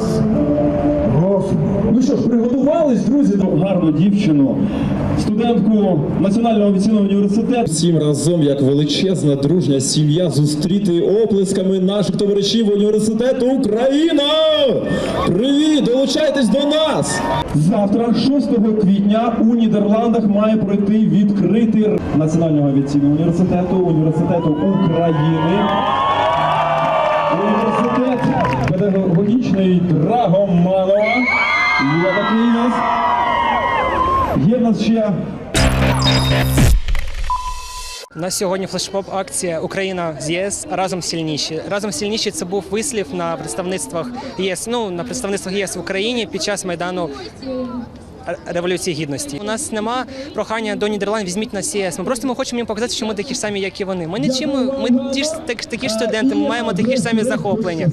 нас. Господи. Ну що ж, приготувались, друзі, ну, гарну дівчину, студентку Національного авіаційного університету. Всім разом, як величезна дружня сім'я, зустріти оплесками наших товаришів університету Україна! Привіт! Долучайтесь до нас! Завтра, 6 квітня, у Нідерландах має пройти відкритий Національного авіаційного університету, університету України. Університет педагогічний Драгоманова. Є такий у нас. Є в нас ще У нас сьогодні флешмоб акція Україна з ЄС разом сильніші. Разом сильніші це був вислів на представництвах ЄС. Ну на представництвах єС в Україні під час майдану. Революції гідності у нас нема прохання до Нідерланд візьміть нас ЄС. Ми просто ми хочемо їм показати, що ми такі ж самі, як і вони. Ми нічим ми ті ж такі ж студенти. Ми маємо такі ж самі захоплення.